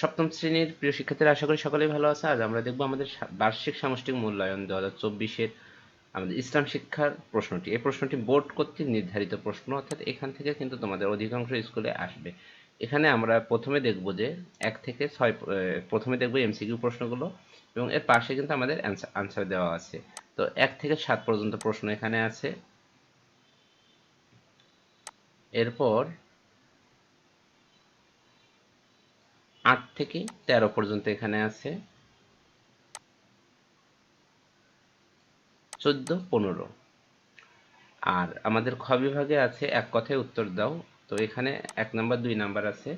সপ্তম শ্রেণির প্রিয় শিক্ষার্থীরা, আশা করি সকলেই ভালো আছে। আজ আমরা দেখব আমাদের বার্ষিক সামষ্টিক মূল্যায়ন দু হাজার চব্বিশের আমাদের ইসলাম শিক্ষার প্রশ্নটি। এই প্রশ্নটি বোর্ড কর্তৃক নির্ধারিত প্রশ্ন, অর্থাৎ এখান থেকে কিন্তু তোমাদের অধিকাংশ স্কুলে আসবে। এখানে আমরা প্রথমে দেখব যে এক থেকে ছয় প্রথমে দেখব এমসিকিউ প্রশ্নগুলো, এবং এর পাশে কিন্তু আমাদের আনসার দেওয়া আছে। তো এক থেকে সাত পর্যন্ত প্রশ্ন এখানে আছে। এরপর আট থেকে তেরো পর্যন্ত এখানে আছে। চোদ্দ, পনেরো। আর আমাদের খ বিভাগে আছে, এক কথায় উত্তর দাও। তো এখানে এক নাম্বার, দুই নাম্বার আছে।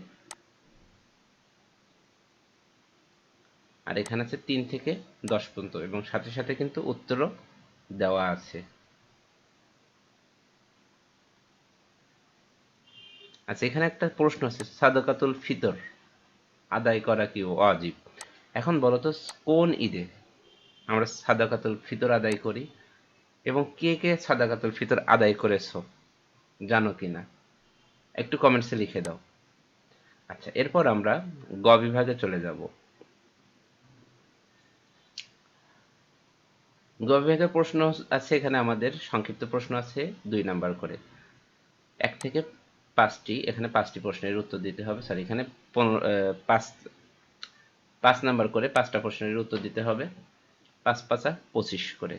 আর এখানে আছে তিন থেকে দশ পর্যন্ত এবং সাথে সাথে কিন্তু উত্তরও দেওয়া আছে। আচ্ছা এখানে একটা প্রশ্ন আছে, সাদাকাতুল ফিতর। আদায় করা কি ওয়াজিব? এখন বলো তো, কোন ঈদে আমরা সাদাকাতুল ফিতর আদায় করি? এবং কে কে সাদাকাতুল ফিতর আদায় করেছ? জানো কি না? একটু কমেন্টসে লিখে দাও। আচ্ছা এরপর আমরা গ বিভাগে চলে যাব। গ বিভাগের প্রশ্ন আছে এখানে আমাদের, সংক্ষিপ্ত প্রশ্ন আছে দুই নাম্বার করে। এক থেকে পাঁচটি, এখানে পাঁচটি প্রশ্নের উত্তর দিতে হবে। সরি এখানে পাঁচ পাঁচ নাম্বার করে পাঁচটা প্রশ্নের উত্তর দিতে হবে। পাঁচ, পাঁচা পঁচিশ করে।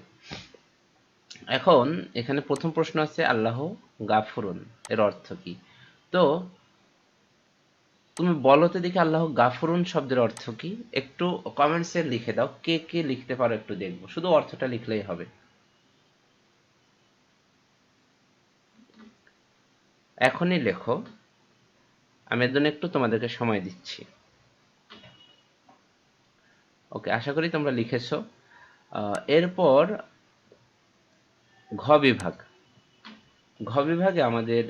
এখন এখানে প্রথম প্রশ্ন আছে, আল্লাহ গাফুরুন, এর অর্থ কি? তো তুমি বলো তো দেখি আল্লাহ গাফরুন শব্দের অর্থ কি? একটু কমেন্টসে লিখে দাও, কে কে লিখতে পারো একটু দেখব। শুধু অর্থটা লিখলেই হবে। এখনই লেখো। আমি এর জন্য একটু তোমাদেরকে সময় দিচ্ছি। ওকে, আশা করি তোমরা লিখেছো। এরপর ঘ বিভাগ। ঘ বিভাগে আমাদের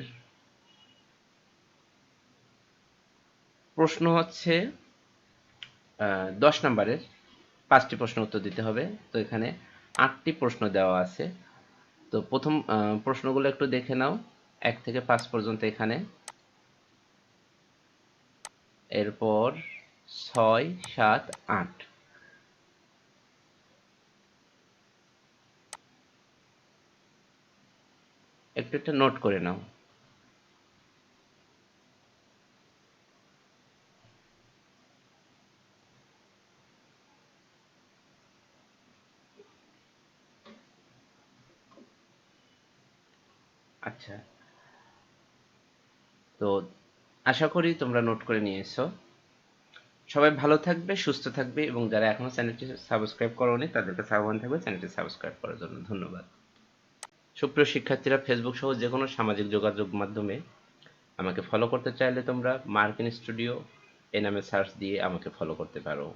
প্রশ্ন হচ্ছে দশ নম্বরের পাঁচটি প্রশ্ন উত্তর দিতে হবে। তো এখানে আটটি প্রশ্ন দেওয়া আছে। তো প্রথম প্রশ্নগুলো একটু দেখে নাও। এক থেকে পাঁচ পর্যন্ত এখানে। এরপর ছয়, সাত, আট। একটু একটা নোট করে নাও। আচ্ছা। তো আশা করি তোমরা নোট করে নিয়েছো। সবাই ভালো থাকবে, সুস্থ থাকবে এবং যারা এখনও চ্যানেলটি সাবস্ক্রাইব করোনি, তাদেরকে আহ্বান থাকবে চ্যানেলটি সাবস্ক্রাইব করার জন্য। ধন্যবাদ। সুপ্রিয় শিক্ষার্থীরা ফেসবুক সহ যে কোনো সামাজিক যোগাযোগ মাধ্যমে আমাকে ফলো করতে চাইলে তোমরা মার্কিন স্টুডিও এ নামে সার্চ দিয়ে আমাকে ফলো করতে পারো।